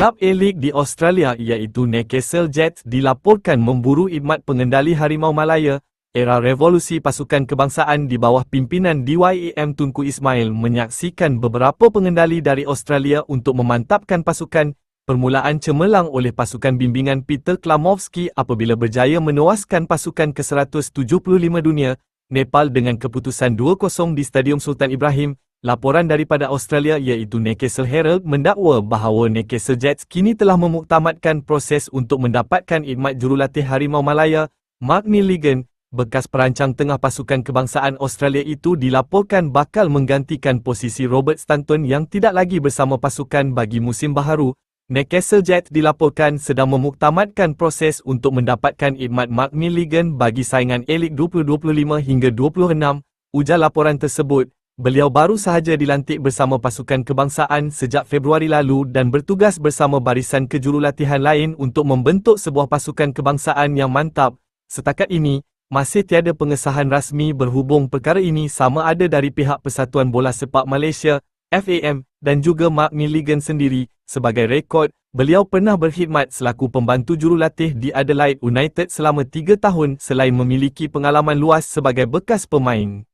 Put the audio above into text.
Kelab A-League di Australia iaitu Newcastle Jets dilaporkan memburu khidmat pengendali Harimau Malaya Era revolusi pasukan kebangsaan di bawah pimpinan DYAM Tunku Ismail menyaksikan beberapa pengendali dari Australia untuk memantapkan pasukan permulaan cemerlang oleh pasukan bimbingan Peter Klamovski apabila berjaya menewaskan pasukan ke-175 dunia Nepal dengan keputusan 2-0 di Stadium Sultan Ibrahim. Laporan daripada Australia iaitu Newcastle Herald mendakwa bahawa Newcastle Jets kini telah memuktamadkan proses untuk mendapatkan khidmat jurulatih Harimau Malaya, Mark Milligan, bekas perancang tengah pasukan kebangsaan Australia itu dilaporkan bakal menggantikan posisi Robert Stanton yang tidak lagi bersama pasukan bagi musim baharu. Newcastle Jets dilaporkan sedang memuktamadkan proses untuk mendapatkan khidmat Mark Milligan bagi saingan Elite 2025 hingga 26, ujar laporan tersebut. Beliau baru sahaja dilantik bersama pasukan kebangsaan sejak Februari lalu dan bertugas bersama barisan kejurulatihan lain untuk membentuk sebuah pasukan kebangsaan yang mantap. Setakat ini, masih tiada pengesahan rasmi berhubung perkara ini sama ada dari pihak Persatuan Bola Sepak Malaysia, FAM, dan juga Mark Milligan sendiri. Sebagai rekod, beliau pernah berkhidmat selaku pembantu jurulatih di Adelaide United selama tiga tahun selain memiliki pengalaman luas sebagai bekas pemain.